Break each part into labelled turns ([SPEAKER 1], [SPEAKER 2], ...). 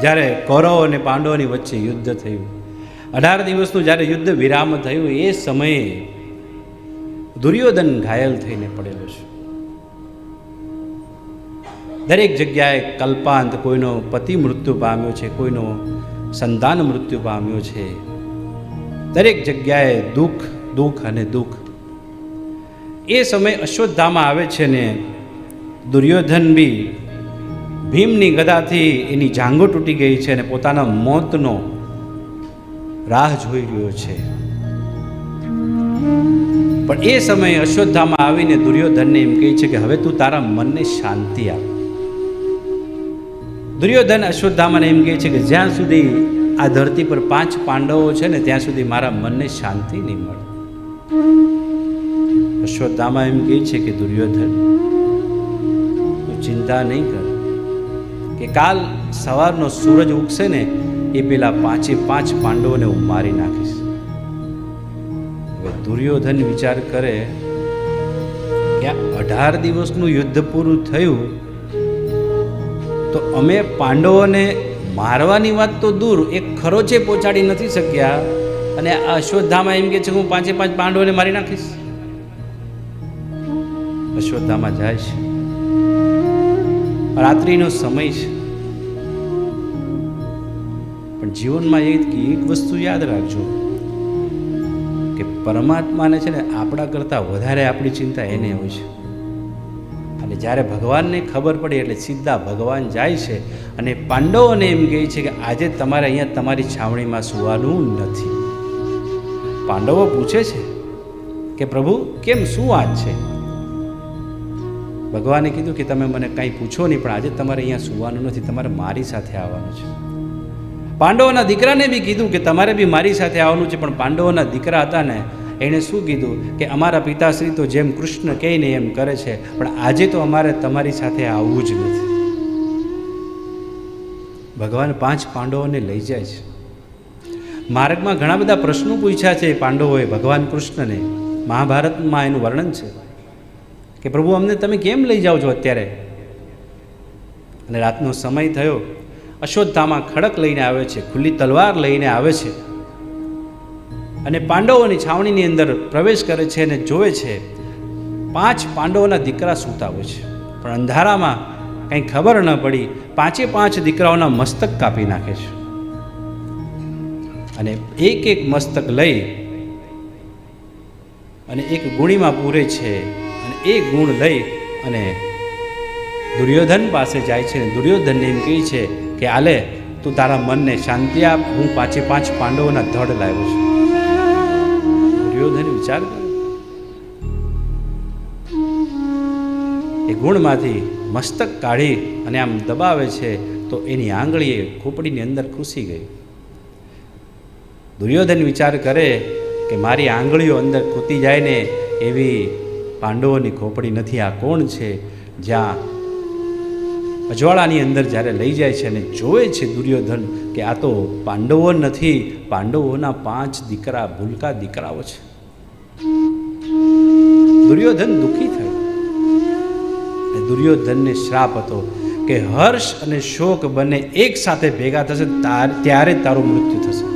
[SPEAKER 1] જ્યારે કૌરવ અને પાંડવોની વચ્ચે યુદ્ધ થયું, અઢાર દિવસનું જ્યારે યુદ્ધ વિરામ થયું, એ સમયે દુર્યોધન ઘાયલ થઈને પડેલો છે. દરેક જગ્યાએ કલ્પાંત, કોઈનો પતિ મૃત્યુ પામ્યો છે, કોઈનો સંતાન મૃત્યુ પામ્યો છે. દરેક જગ્યાએ દુઃખ દુઃખ અને દુઃખ. એ સમય અશ્વત્થામાં આવે છે ને દુર્યોધન બી ભીમની ગદાથી એની જાંગો તૂટી ગઈ છે અને પોતાના મોતનો રાહ જોઈ રહ્યો છે. પણ એ સમયે અશ્વત્થામાં આવીને દુર્યોધનને એમ કહે છે કે હવે તું તારા મનને શાંતિ આપ. દુર્યોધન અશ્વત્થામાને એમ કહે છે કે જ્યાં સુધી આ ધરતી પર પાંચ પાંડવો છે ને ત્યાં સુધી મારા મનને શાંતિ નહીં મળે. અશ્વત્થામા એમ કહે છે કે દુર્યોધન, તું ચિંતા નહીં કર. કે કાલ સવારનો સૂરજ ઉગશે ને, એ પેલા પાંચે પાંચ પાંડવોને હું મારી નાખીશ. હવે દુર્યોધન વિચાર કરે કે અઢાર દિવસનું યુદ્ધ પૂરું થયું, તો અમે પાંડવોને મારવાની વાત તો દૂર, એક ખરોચે પહોંચાડી નથી શક્યા. અને આ અશ્વત્થામાં એમ કે છે હું પાંચે પાંચ પાંડવોને મારી નાખીશ. અશ્વત્થામાં જાય છે. રાત્રિનો સમય છે. પણ જીવનમાં એક એક વસ્તુ યાદ રાખજો કે પરમાત્માને છે ને આપણા કરતાં વધારે આપણી ચિંતા એને હોય છે. અને જ્યારે ભગવાનને ખબર પડી એટલે સીધા ભગવાન જાય છે અને પાંડવોને એમ કહે છે કે આજે તમારે અહીંયા તમારી છાવણીમાં સુવાનું નથી. પાંડવો પૂછે છે કે પ્રભુ કેમ શું વાત છે? ભગવાને કીધું કે તમે મને કંઈ પૂછો નહીં, પણ આજે તમારે અહીંયા સુવાનું નથી, તમારે મારી સાથે આવવાનું છે. પાંડવોના દીકરાને બી કીધું કે તમારે બી મારી સાથે આવવાનું છે, પણ પાંડવોના દીકરા હતા ને, એણે શું કીધું કે અમારા પિતાશ્રી તો જેમ કૃષ્ણ કહે ને એમ કરે છે, પણ આજે તો અમારે તમારી સાથે આવવું જ નથી. ભગવાન પાંચ પાંડવોને લઈ જાય છે. માર્ગમાં ઘણા બધા પ્રશ્નો પૂછ્યા છે પાંડવોએ ભગવાન કૃષ્ણને. મહાભારતમાં એનું વર્ણન છે. કે પ્રભુ, અમને તમે કેમ લઈ જાઓ છો અત્યારે? અને રાતનો સમય થયો. અશ્વત્થામાં ખડક લઈને આવે છે, ખુલ્લી તલવાર લઈને આવે છે. અને પાંડવોની છાવણીની અંદર પ્રવેશ કરે છે અને જોવે છે, પાંચ પાંડવોના દીકરા સૂતા હોય છે. પણ અંધારામાં કંઈ ખબર ન પડી, પાંચે પાંચ દીકરાઓના મસ્તક કાપી નાખે છે. અને એક એક મસ્તક લઈ અને એક ગુણીમાં પૂરે છે એ ગુણ લઈ અને દુર્યોધન પાસે જાય છે. દુર્યોધનને એમ કહે છે કે, આલે, તું તારા મનને શાંતિ આપ. હું પાંચે પાંચ પાંડવોના ધડ લાવ્યો છું. દુર્યોધન વિચાર એ ગુણમાંથી મસ્તક કાઢી અને આમ દબાવે છે તો એની આંગળીએ ખોપડીની અંદર ખૂસી ગઈ. દુર્યોધન વિચાર કરે કે, મારી આંગળીઓ અંદર ખૂતી જાય ને એવી પાંડવોની ખોપડી નથી. આ કોણ છે? જ્યાં અજવાળાની અંદર જ્યારે લઈ જાય છે અને જોવે છે દુર્યોધન કે આ તો પાંડવો નથી, પાંડવોના પાંચ દીકરા, ભૂલકા દીકરાઓ છે. દુર્યોધન દુઃખી થયો. દુર્યોધનને શ્રાપ હતો કે હર્ષ અને શોક બંને એક સાથે ભેગા થશે ત્યારે તારું મૃત્યુ થશે.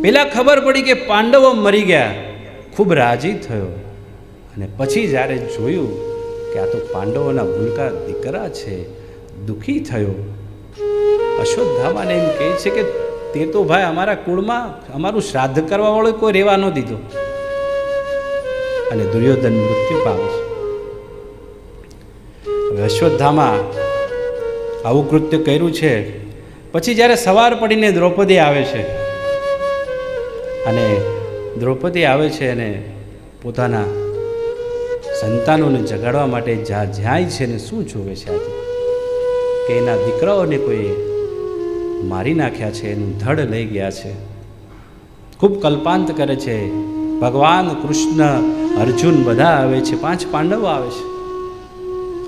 [SPEAKER 1] પેલા ખબર પડી કે પાંડવો મરી ગયા. ખૂબ રાજી થયો. અને પછી જ્યારે જોયું કે આ તો પાંડવોના ભૂલકા દીકરા છે, દુઃખી થયો. અશ્વત્થામાને એમ કહે છે કે તે તો ભાઈ અમારા કુળમાં અમારું શ્રાદ્ધ કરવા વાળો કોઈ રહેવા ન દીધો. અને દુર્યોધન મૃત્યુ પામે છે. હવે આવું કૃત્ય કર્યું છે. પછી જ્યારે સવાર પડીને દ્રૌપદી આવે છે. અને દ્રૌપદી આવે છે અને પોતાના સંતાનોને જગાડવા માટે જ્યાં જાય છે ને શું જોવે છે આજે? કે એના દીકરાઓને કોઈ મારી નાખ્યા છે, એનું ધડ લઈ ગયા છે. ખૂબ કલ્પાંત કરે છે. ભગવાન કૃષ્ણ, અર્જુન બધા આવે છે, પાંચ પાંડવો આવે છે.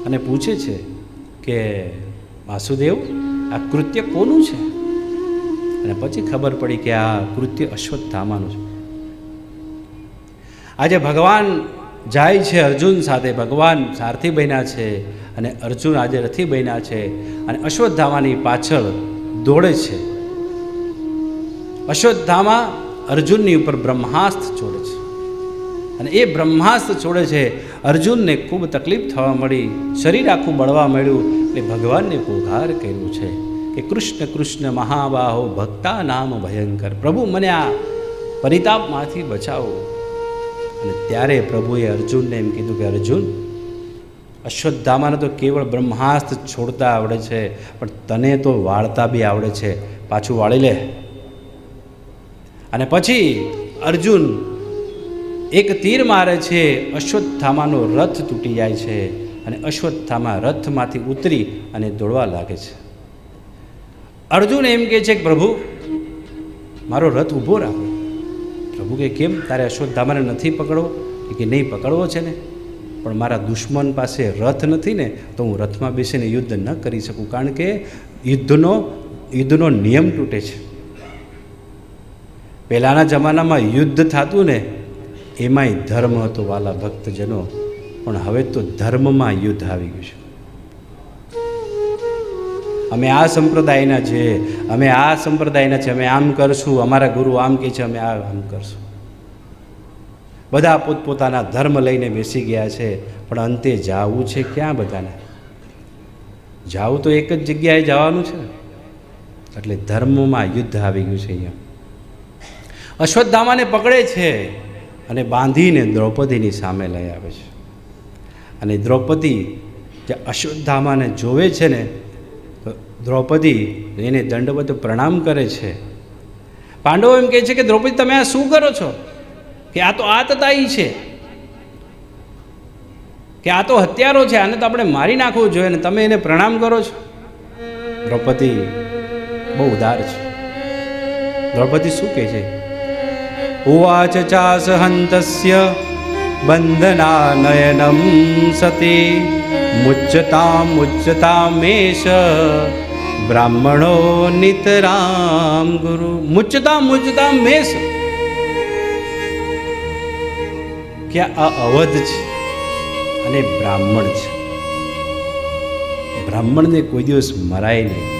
[SPEAKER 1] અને પૂછે છે કે, વાસુદેવ, આ કૃત્ય કોનું છે? અને પછી ખબર પડી કે આ કૃત્ય અશ્વત્થામાનું છે. આજે ભગવાન જાય છે અર્જુન સાથે, ભગવાન સારથી બન્યા છે અને અર્જુન આજે રથી બન્યા છે અને અશ્વત્થામાની પાછળ દોડે છે. અશ્વત્થામા અર્જુનની ઉપર બ્રહ્માસ્ત્ર છોડે છે. અને એ બ્રહ્માસ્ત્ર છોડે છે, અર્જુનને ખૂબ તકલીફ થવા મળી, શરીર આખું બળવા મળ્યું એટલે ભગવાનને પોઘાર કર્યું છે કે કૃષ્ણ કૃષ્ણ મહાબાહો, ભક્તા નામ ભયંકર. પ્રભુ મને આ પરિતાપમાંથી બચાવો. અને ત્યારે પ્રભુએ અર્જુનને એમ કીધું કે, અર્જુન, અશ્વત્થામાને તો કેવળ બ્રહ્માસ્ત્ર છોડતા આવડે છે, પણ તને તો વાળતા બી આવડે છે. પાછું વાળી લે. અને પછી અર્જુન એક તીર મારે છે, અશ્વત્થામાનો રથ તૂટી જાય છે અને અશ્વત્થામા રથમાંથી ઉતરી અને દોડવા લાગે છે. અર્જુન એમ કહે છે કે, પ્રભુ, મારો રથ ઊભો રાખો. પ્રભુ કે કેમ? તારે અશ્વત્થામાને નથી પકડવો? કે નહીં પકડવો છે ને? પણ મારા દુશ્મન પાસે રથ નથી ને, તો હું રથમાં બેસીને યુદ્ધ ન કરી શકું. કારણ કે યુદ્ધનો યુદ્ધનો નિયમ તૂટે છે. પહેલાંના જમાનામાં યુદ્ધ થતું ને, એમાંય ધર્મ હતો વાલા ભક્તજનો. પણ હવે તો ધર્મમાં યુદ્ધ આવી ગયું છે. અમે આ સંપ્રદાયના છે, અમે આ સંપ્રદાયના છે, અમે આમ કરશું, અમારા ગુરુ આમ કહે છે, અમે આ આમ કરશું. બધા પોતપોતાના ધર્મ લઈને બેસી ગયા છે, પણ અંતે જાવું છે ક્યાં બધાને? જાવું તો એક જ જગ્યાએ જવાનું છે. એટલે ધર્મમાં યુદ્ધ આવી ગયું છે અહીંયા. અશ્વત્થામાને પકડે છે અને બાંધીને દ્રૌપદીની સામે લઈ આવે છે. અને દ્રૌપદી જે અશ્વત્થામાને જોવે છે ને દ્રૌપદી એને દંડવત પ્રણામ કરે છે. પાંડવો એમ કહે છે કે, દ્રૌપદી, તમે આ શું કરો છો? કે આ તો આતતાઈ છે. કે આ તો હત્યારો છે, આને તો આપણે મારી નાખવું જોઈએ ને તમે એને પ્રણામ કરો છો. દ્રૌપદી બહુ ઉદાર છે. દ્રૌપદી શું કહે છે? ઉવાચ ચાસહંતસ્ય બંધનાનયનમ સતી મુચ્યતામ મુચ્યતામેશ બ્રાહ્મણો નિત રામ ગુરુ. મુચતા મુચતા મેષ કે આ અવધ છે અને બ્રાહ્મણ છે? બ્રાહ્મણને કોઈ દિવસ મરાય નહીં.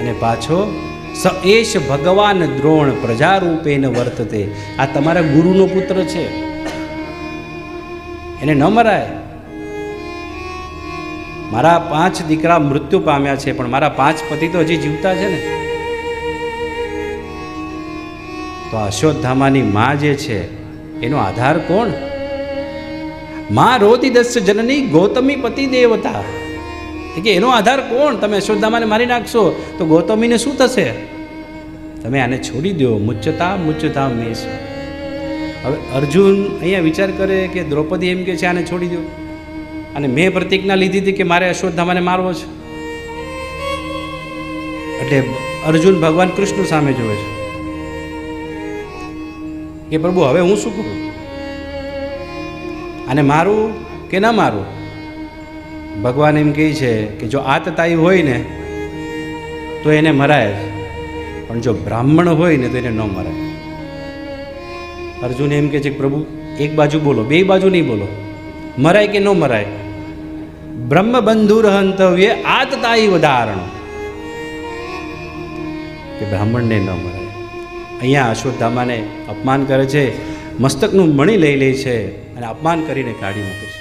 [SPEAKER 1] અને પાછો, સ એશ ભગવાન દ્રોણ પ્રજારૂપેન વર્તતે. આ તમારા ગુરુનો પુત્ર છે. એને ન મરાય. મારા પાંચ દીકરા મૃત્યુ પામ્યા છે, પણ મારા પાંચ પતિ તો હજી જીવતા છે ને? તો અશ્વત્થામાની માં જે છે, એનો આધાર કોણ? માં રોતી દસ જનની ગૌતમી પતિ દેવતા. કે એનો આધાર કોણ? તમે અશ્વત્થામાને મારી નાખશો, તો ગૌતમીને શું થશે? તમે આને છોડી દો મુચ્ચતા મુચ્ચતા મેષ. હવે અર્જુન અહીંયા વિચાર કરે કે દ્રૌપદી એમ કે છે, આને છોડી દો. અને મેં પ્રતિજ્ઞા લીધી હતી કે મારે અશ્વત્થામાને મારવો છે. એટલે અર્જુન ભગવાન કૃષ્ણ સામે જોવે છે. કે પ્રભુ, હવે હું શું કરું? અને મારું કે ના મારું? ભગવાન એમ કહે છે કે જો આતતાઈ હોય ને, તો એને મરાય જ. પણ જો બ્રાહ્મણ હોય ને, તો એને ન મરાય. અર્જુન એમ કહે છે કે પ્રભુ, એક બાજુ બોલો, બે બાજુ નહીં બોલો. મરાય કે ન મરાય? બ્રહ્મ બંધુર હંતવ્ય આતતાઈ વધારણ. કે બ્રાહ્મણને ન મળે. અહીંયા અશ્વત્થામાને અપમાન કરે છે, મસ્તકનું મણી લઈ લે છે અને અપમાન કરીને કાઢી મૂકે છે.